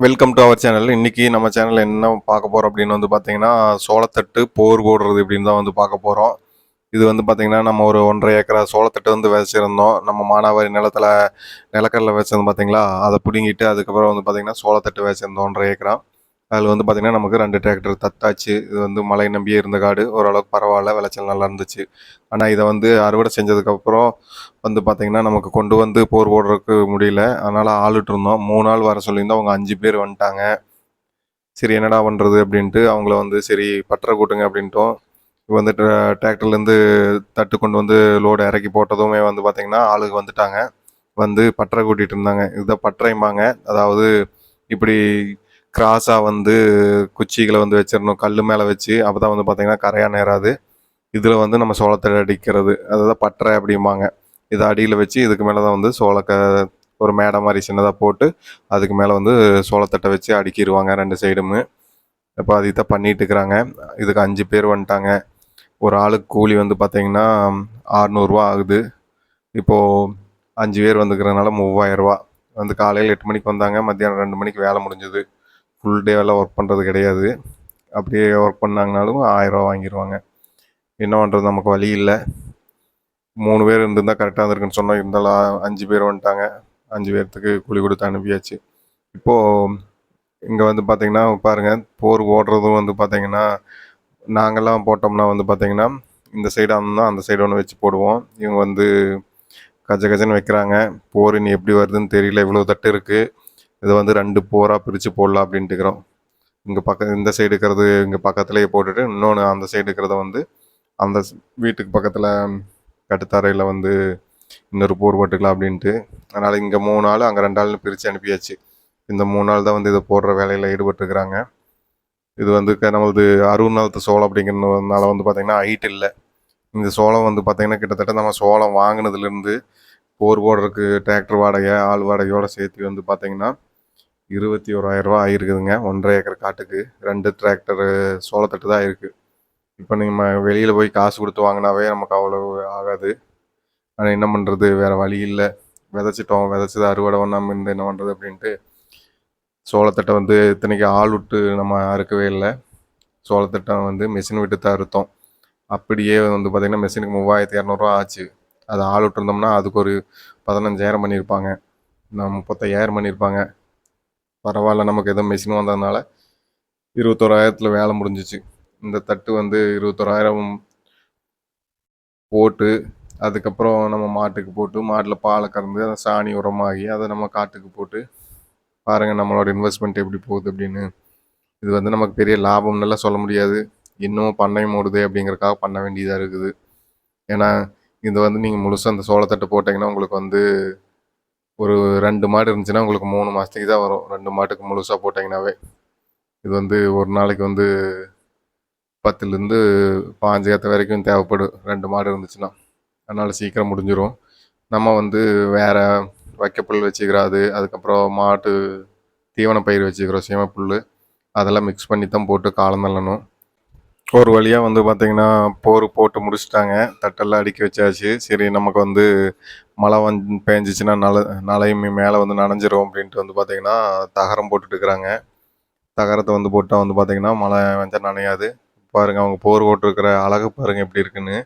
Welcome to our channel இன்னைக்கு நம்ம சேனலில் என்ன பார்க்க போறோம் அப்படின்னு வந்து பார்த்தீங்கன்னா சோளத்தட்டு போர் போடுறது அப்படின்னு தான் வந்து பார்க்க போறோம். இது வந்து பார்த்திங்கன்னா நம்ம ஒரு ஒன்றரை ஏக்கரா சோளத்தட்டு வந்து விதைச்சிருந்தோம். நம்ம மானாவாரி நிலத்துல நிலக்கடலை விதைச்சிருந்தோம் பார்த்தீங்களா? அதை பிடுங்கிட்டு அதுக்கப்புறம் வந்து பார்த்தீங்கன்னா சோளத்தட்டு விதைச்சிருந்தோம் ஒன்றரை ஏக்கரா. அதில் வந்து பார்த்தீங்கன்னா நமக்கு ரெண்டு டிராக்டர் தத்தாச்சு இது வந்து மழை நம்பியே இருந்த காடு. ஓரளவுக்கு பரவாயில்ல விளைச்சல் நல்லா இருந்துச்சு. ஆனால் இதை வந்து அறுவடை செஞ்சதுக்கப்புறம் வந்து பார்த்திங்கன்னா நமக்கு கொண்டு வந்து போர் போடுறதுக்கு முடியல. அதனால் ஆளுட்டு இருந்தோம். மூணு நாள் வர சொல்லியிருந்தோம். அவங்க அஞ்சு பேர் வந்துட்டாங்க. சரி என்னடா பண்ணுறது அப்படின்ட்டு அவங்கள வந்து சரி பற்ற கூட்டுங்க அப்படின்ட்டோம். இப்போ வந்து டிராக்டர்லேருந்து தட்டு கொண்டு வந்து லோடு இறக்கி போட்டதுமே வந்து பார்த்திங்கன்னா ஆளுக்கு வந்துட்டாங்க. வந்து பற்ற கூட்டிகிட்டு இருந்தாங்க. இதுதான் பற்றையும்பாங்க அதாவது இப்படி கிராஸாக வந்து குச்சிகளை வந்து வச்சிடணும். கல் மேலே வச்சு அப்போ தான் வந்து பார்த்தீங்கன்னா கரையாக நேராது. இதில் வந்து நம்ம சோளத்தை அடிக்கிறது. அதுதான் பட்டறை அப்படிம்பாங்க. இதை அடியில் வச்சு இதுக்கு மேலே தான் வந்து சோளக்க ஒரு மேடை மாதிரி சின்னதாக போட்டு அதுக்கு மேலே வந்து சோளத்தட்டை வச்சு அடுக்கிடுவாங்க ரெண்டு சைடுமே. இப்போ அதை தான் பண்ணிகிட்டு இருக்கிறாங்க. இதுக்கு அஞ்சு பேர் வந்துட்டாங்க. ஒரு ஆளுக்கு கூலி வந்து பார்த்திங்கன்னா ஆறுநூறுவா ஆகுது. இப்போது அஞ்சு பேர் வந்துக்கிறதுனால மூவாயிரரூவா வந்து காலையில் எட்டு மணிக்கு வந்தாங்க. மத்தியானம் ரெண்டு மணிக்கு வேலை முடிஞ்சுது. ஃபுல் டே ஒர்க் பண்ணுறது கிடையாது. அப்படியே ஒர்க் பண்ணாங்கனாலும் ஆயிரரூவா வாங்கிடுவாங்க என்ன பண்ணுறது நமக்கு வழி இல்லை. மூணு பேர் இருந்திருந்தால் கரெக்டாக இருந்திருக்குன்னு சொன்னால் இருந்தாலும் அஞ்சு பேர் வந்துட்டாங்க. அஞ்சு பேர்த்துக்கு கூலி கொடுத்து அனுப்பியாச்சு. இப்போது இங்கே வந்து பார்த்திங்கன்னா பாருங்கள் போர் ஓடுறதும் வந்து பார்த்திங்கன்னா நாங்கள்லாம் போட்டோம்னா வந்து பார்த்திங்கன்னா இந்த சைடு இருந்தால் அந்த சைடு ஒன்று வச்சு போடுவோம். இவங்க வந்து கஜ கஜன்னு வைக்கிறாங்க. போர் இனி எப்படி வருதுன்னு தெரியல. இவ்வளோ தட்டு இருக்குது இதை வந்து ரெண்டு போராக பிரித்து போடலாம் அப்படின்ட்டு இருக்கிறோம். இங்கே பக்க இந்த சைடு இருக்கிறது இங்கே பக்கத்துலேயே போட்டுட்டு இன்னொன்று அந்த சைடு இருக்கிறத வந்து அந்த வீட்டுக்கு பக்கத்தில் கட்டுத்தரையில் வந்து இன்னொரு போர் போட்டுக்கலாம் அப்படின்ட்டு. அதனால் இங்கே மூணு நாள் அங்கே ரெண்டு நாள்னு பிரித்து அனுப்பியாச்சு. இந்த மூணு நாள் தான் வந்து இதை போடுற வேலையில் ஈடுபட்டுருக்குறாங்க. இது வந்து க- நம்மளது அறுபது நாளத்து சோளம் அப்படிங்கிறதுனால வந்து பார்த்திங்கன்னா ஹைட் இல்லை. இந்த சோளம் வந்து பார்த்திங்கன்னா கிட்டத்தட்ட நம்ம சோளம் வாங்கினதுலேருந்து போர் போடுறதுக்கு டிராக்டர் வாடகை ஆள் வாடகையோடு சேர்த்து வந்து பார்த்தீங்கன்னா இருபத்தி ஓராயிரரூவா ஆகிருக்குதுங்க ஒன்றரை ஏக்கர் காட்டுக்கு. ரெண்டு டிராக்டரு சோளத்தட்டு தான் இருக்குது இப்போ நீங்கள் வெளியில் போய் காசு கொடுத்து வாங்கினாவே நமக்கு அவ்வளோ ஆகாது. ஆனால் என்ன பண்ணுறது வேறு வழி இல்லை. விதைச்சிட்டோம். விதைச்சது அறுவடை பண்ணாமல் இருந்து என்ன பண்ணுறது அப்படின்ட்டு சோளத்தட்டை வந்து இத்தனைக்கு ஆள் விட்டு நம்ம அறுக்கவே இல்லை. சோளத்தட்டை வந்து மிஷின் விட்டு தான் அறுத்தோம் அப்படியே வந்து பார்த்திங்கன்னா மிஷினுக்கு மூவாயிரத்தி இரநூறுவா ஆச்சு. அது ஆள் விட்டுருந்தோம்னா அதுக்கு ஒரு பதினஞ்சாயிரம் பண்ணியிருப்பாங்க. நான் முப்பத்தையாயிரம் பண்ணியிருப்பாங்க. பரவாயில்ல நமக்கு எதுவும் மிஷின் வந்ததுனால இருபத்தோராயிரத்தில் வேலை முடிஞ்சிச்சு. இந்த தட்டு வந்து இருபத்தோராயிரம் போட்டு அதுக்கப்புறம் நம்ம மாட்டுக்கு போட்டு மாட்டில் பாலை கறந்து அதை சாணி உரமாகி அதை நம்ம காட்டுக்கு போட்டு பாருங்கள் நம்மளோட இன்வெஸ்ட்மெண்ட் எப்படி போகுது அப்படின்னு. இது வந்து நமக்கு பெரிய லாபம்னுலாம் சொல்ல முடியாது. இன்னும் பண்ணையும் ஓடுது அப்படிங்கிறக்காக பண்ண வேண்டியதாக இருக்குது. ஏன்னா இது வந்து நீங்கள் முழுசாக அந்த சோளத்தட்டு போட்டிங்கன்னா உங்களுக்கு வந்து ஒரு ரெண்டு மாடு இருந்துச்சுன்னா உங்களுக்கு மூணு மாதத்துக்கு தான் வரும். ரெண்டு மாட்டுக்கு முழுசாக போட்டிங்கனாவே இது வந்து ஒரு நாளைக்கு வந்து பத்துலேருந்து பாஞ்சு ஏற்ற வரைக்கும் தேவைப்படும். ரெண்டு மாடு இருந்துச்சுன்னா. அதனால் சீக்கிரம் முடிஞ்சிடும் நம்ம வந்து வேறு வைக்கப்புல் வச்சுக்கிறாது அதுக்கப்புறம் மாட்டு தீவன பயிர் வச்சுக்கிறோம் சீமப்புல் அதெல்லாம் மிக்ஸ் பண்ணி தான் போட்டு காலம் தள்ளணும் ஒரு வழியாக வந்து பார்த்திங்கன்னா போர் போட்டு முடிச்சிட்டாங்க. தட்டெல்லாம் அடுக்கி வச்சாச்சு. சரி நமக்கு வந்து மழை வந்து பேஞ்சிச்சுன்னா நல நலையுமே மேலே வந்து நனைஞ்சிரும் அப்படின்ட்டு வந்து பார்த்திங்கன்னா தகரம் போட்டுட்ருக்குறாங்க தகரத்தை வந்து போட்டால் வந்து பார்த்திங்கன்னா மழை வந்து நனையாது. பாருங்கள் அவங்க போர் போட்டிருக்கிற அழகு பாருங்கள் எப்படி இருக்குன்னு.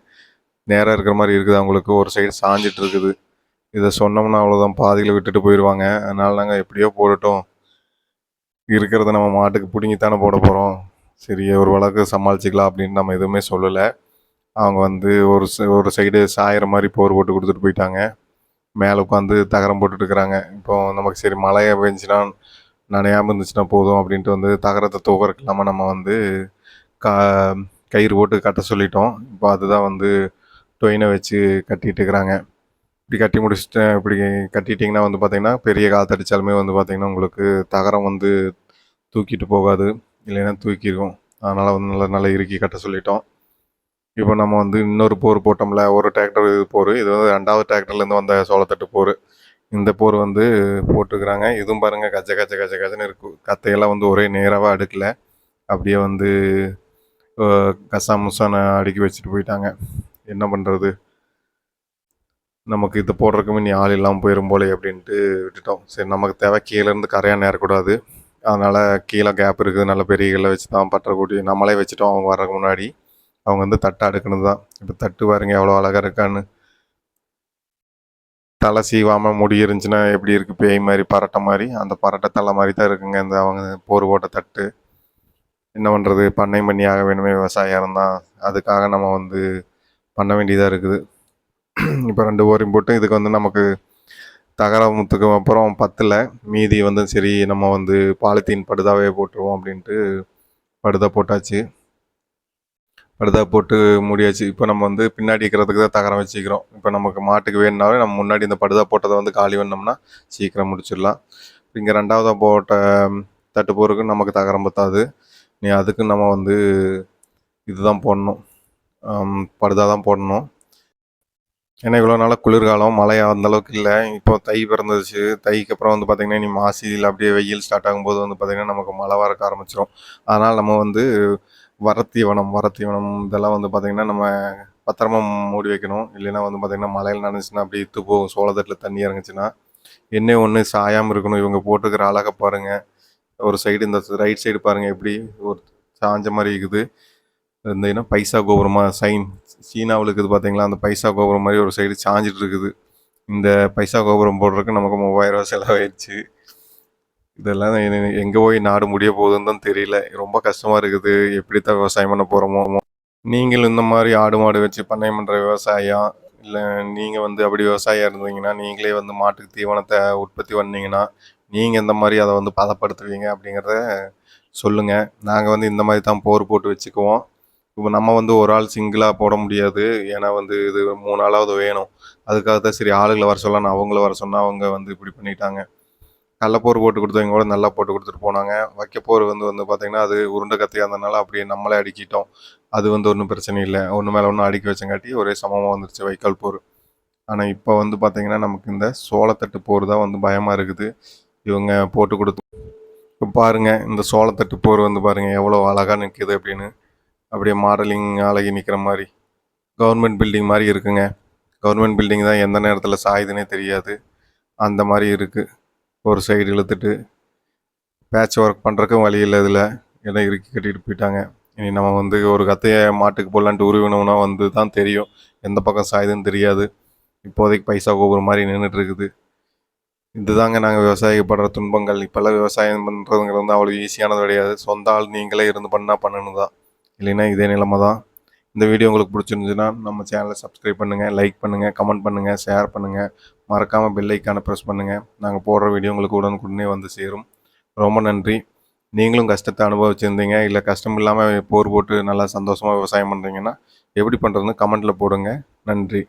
நேராக இருக்கிற மாதிரி இருக்குது. அவங்களுக்கு ஒரு சைடு சாஞ்சிட்டு இருக்குது இதை சொன்னோம்னா அவ்வளோதான் பாதியில் விட்டுட்டு போயிடுவாங்க அதனால் நாங்கள் எப்படியோ போடட்டும். இருக்கிறத நம்ம மாட்டுக்கு பிடுங்கித்தானே போட போகிறோம் சரி ஒரு வழக்கு சமாளிச்சிக்கலாம் அப்படின்னு நம்ம எதுவுமே சொல்லலை. அவங்க வந்து ஒரு ச- ஒரு சைடு சாயிற மாதிரி போர் போட்டு கொடுத்துட்டு போயிட்டாங்க. மேலே உட்காந்து தகரம் போட்டுட்டு இருக்கிறாங்க. இப்போ நமக்கு சரி மழையை பெஞ்சுன்னா நனையாமல் இருந்துச்சுன்னா போதும் அப்படின்ட்டு வந்து தகரத்தை தூக்கறதுக்கு இல்லாமல் நம்ம வந்து கா கயிறு போட்டு கட்ட சொல்லிட்டோம். இப்போ அதுதான் வந்து டொயினை வச்சு கட்டிட்டு இருக்கிறாங்க. இப்படி கட்டி முடிச்சுட்டு இப்படி கட்டிட்டிங்கன்னா வந்து பார்த்திங்கன்னா பெரிய காற்றடிச்சாலுமே வந்து பார்த்திங்கன்னா உங்களுக்கு தகரம் வந்து தூக்கிட்டு போகாது. இல்லைன்னா தூக்கிடும் அதனால் வந்து நல்லா நல்லா இறுக்கி கட்ட சொல்லிட்டோம். இப்போ நம்ம வந்து இன்னொரு போர் போட்டோம்ல ஒரு டிராக்டர் இது போர். இது வந்து ரெண்டாவது டிராக்டர்லேருந்து வந்த சோளத்தட்டு போர். இந்த போர் வந்து போட்டுக்கிறாங்க இதுவும் பாருங்கள் கச்ச கச்ச கச்ச கச்சன்னு இருக்கும் கத்தையெல்லாம் வந்து ஒரே நேராக அடுக்கல. அப்படியே வந்து கசா முசான அடுக்கி வச்சுட்டு போயிட்டாங்க. என்ன பண்ணுறது நமக்கு இது போடுறதுக்கு இனி ஆள் இல்லாமல் போயிடும் போலே அப்படின்ட்டு விட்டுட்டோம். சரி நமக்கு தேவை கீழேருந்து கரையாக நேரக்கூடாது. அதனால் கீழே கேப் இருக்குது. நல்ல பெரிய கல்லை வச்சு தான் பற்றக்கூடிய நம்மளே வச்சுட்டோம். அவங்க வர்றதுக்கு முன்னாடி அவங்க வந்து தட்டை அடுக்கணும் தான் இப்போ தட்டு பாருங்க எவ்வளோ அழகாக இருக்கான்னு. தலை சீவாமல் முடி இருந்துச்சுன்னா எப்படி இருக்குது பேய் மாதிரி பரட்டை மாதிரி. அந்த பரட்டை தலை மாதிரி தான் இருக்குங்க. இந்த அவங்க போர் போட்ட தட்டு. என்ன பண்ணுறது பண்ணை பண்ணி ஆக வேணுமே விவசாயம் இருந்தால் அதுக்காக நம்ம வந்து பண்ண வேண்டியதாக இருக்குது. இப்போ ரெண்டு ஓரையும் போட்டு இதுக்கு வந்து நமக்கு தகரமுத்துக்கு அப்புறம் பத்தில். மீதி வந்து சரி நம்ம வந்து பாலித்தீன் படுதாவே போட்டுருவோம் அப்படின்ட்டு படுதா போட்டாச்சு. படுதா போட்டு முடியாச்சு. இப்போ நம்ம வந்து பின்னாடி இருக்கிறதுக்கு தான் தகரம் வச்சுக்கிறோம். இப்போ நமக்கு மாட்டுக்கு வேணுனாவே நம்ம முன்னாடி இந்த படுதா போட்டதை வந்து காலி பண்ணோம்னா சீக்கிரம் முடிச்சிடலாம். இங்கே ரெண்டாவதாக போட்ட தட்டு போருக்கு நமக்கு தகரம் பத்தாது. நீ அதுக்கு நம்ம வந்து இதுதான் போடணும். படுதா தான் போடணும். ஏன்னா இவ்வளோ நாளாக குளிர்காலம் மழை அந்த அளவுக்கு இல்லை. இப்போ தை பிறந்துச்சு தைக்கு அப்புறம் வந்து பார்த்திங்கன்னா இனி மாசியில் அப்படியே வெயில் ஸ்டார்ட் ஆகும்போது வந்து பார்த்திங்கன்னா நமக்கு மழை வரக்க ஆரம்பிச்சிடும் அதனால் நம்ம வந்து வரத்தீவனம் வரத்தீவனம் இதெல்லாம் வந்து பார்த்திங்கன்னா நம்ம பத்திரமா மூடி வைக்கணும். இல்லைன்னா வந்து பார்த்திங்கன்னா மழையில் நனைச்சுன்னா அப்படியே இத்து போகும் சோளத்தட்டில் தண்ணி இறங்குச்சுன்னா என்ன ஒன்று சாயாமல் இருக்கணும். இவங்க போட்டுக்கிற அழகை பாருங்கள் ஒரு சைடு இந்த ரைட் சைடு பாருங்கள் எப்படி ஒரு சாஞ்ச மாதிரி இருக்குது. இந்த என்ன பைசா கோபுரமாக சைன் சீனாவில் இருக்குது பார்த்தீங்களா? அந்த பைசா கோபுரம் மாதிரி ஒரு சைடு சாஞ்சிட்டு இருக்குது. இந்த பைசா கோபுரம் போடுறதுக்கு நமக்கு மூவாயிரம் செலவாயிடுச்சு. இதெல்லாம் எங்கே போய் நாடு முடிய போகுதுன்னு தான் தெரியல. ரொம்ப கஷ்டமாக இருக்குது. எப்படி தான் விவசாயம் பண்ண போகிறோமோ நீங்கள் இந்த மாதிரி ஆடு மாடு வச்சு பண்ணை பண்ணுற விவசாயம் இல்லை நீங்கள் வந்து அப்படி விவசாயம் இருந்தீங்கன்னா நீங்களே வந்து மாட்டுக்கு தீவனத்தை உற்பத்தி பண்ணீங்கன்னா நீங்கள் இந்த மாதிரி அதை வந்து பதப்படுத்துவீங்க அப்படிங்கிறத சொல்லுங்கள் நாங்கள் வந்து இந்த மாதிரி தான் போர் போட்டு வச்சுக்குவோம். இப்போ நம்ம வந்து ஒரு ஆள் சிங்கிளாக போட முடியாது. ஏன்னா வந்து இது மூணு ஆளாவது வேணும். அதுக்காக தான் சரி ஆளுகளை வர சொல்லலாம் அவங்கள வர சொன்னால் அவங்க வந்து இப்படி பண்ணிட்டாங்க. கள்ளப்போர் போட்டு கொடுத்தவங்க கூட நல்லா போட்டு கொடுத்துட்டு போனாங்க. வைக்கப்போர் வந்து வந்து பார்த்திங்கன்னா அது உருண்டை கத்தியாக இருந்தனால அப்படியே நம்மளே அடிக்கிட்டோம். அது வந்து ஒன்றும் பிரச்சனை இல்லை. ஒன்று மேலே ஒன்றும் அடுக்கி வச்சங்காட்டி ஒரே சமமாக வந்துருச்சு வைக்கால் போர். ஆனால் இப்போ வந்து பார்த்திங்கன்னா நமக்கு இந்த சோளத்தட்டு போர் தான் வந்து பயமாக இருக்குது. இவங்க போட்டு கொடுத்து இப்போ பாருங்கள் இந்த சோளத்தட்டு போர் வந்து பாருங்கள் எவ்வளோ அழகாக நிற்கிது அப்படின்னு. அப்படியே மாடலிங் அழகி நிற்கிற மாதிரி கவர்மெண்ட் பில்டிங் மாதிரி இருக்குங்க. கவர்மெண்ட் பில்டிங் தான் எந்த நேரத்தில் சாயுதுன்னே தெரியாது. அந்த மாதிரி இருக்குது ஒரு சைடு இழுத்துட்டு பேட்ச் ஒர்க் பண்ணுறக்கும் வழி இல்லை இதில். இடம் இறுக்கி கட்டிட்டு போயிட்டாங்க. இனி நம்ம வந்து ஒரு கத்தையை மாட்டுக்கு போடலான்ட்டு உருவினோம்னா வந்து தான் தெரியும். எந்த பக்கம் சாயுதுன்னு தெரியாது. இப்போதைக்கு பைசா கோபுரம் மாதிரி நின்றுட்டு இருக்குது. இதுதாங்க நாங்கள் விவசாயிப்படுற துன்பங்கள். இப்போல்லாம் விவசாயம் பண்ணுறதுங்கிறது வந்து அவ்வளோ ஈஸியானது கிடையாது. சொந்த ஆள் நீங்களே இருந்து பண்ணால் பண்ணணும் தான். இல்லைன்னா இதே நிலைமை தான். இந்த வீடியோ உங்களுக்கு பிடிச்சிருந்துச்சுன்னா நம்ம சேனலை சப்ஸ்கிரைப் பண்ணுங்கள் லைக் பண்ணுங்கள் கமெண்ட் பண்ணுங்கள் ஷேர் பண்ணுங்கள் மறக்காமல் பெல் ஐக்கானை ப்ரெஸ் பண்ணுங்கள் நாங்கள் போடுற வீடியோ உங்களுக்கு உடனுக்குடனே வந்து சேரும். ரொம்ப நன்றி. நீங்களும் கஷ்டத்தை அனுபவிச்சிருந்தீங்க. இல்லை கஷ்டம் இல்லாமல் போர் போட்டு நல்லா சந்தோஷமாக விவசாயம் பண்ணுறீங்கன்னா எப்படி பண்ணுறதுன்னு கமெண்ட்டில் போடுங்க. நன்றி.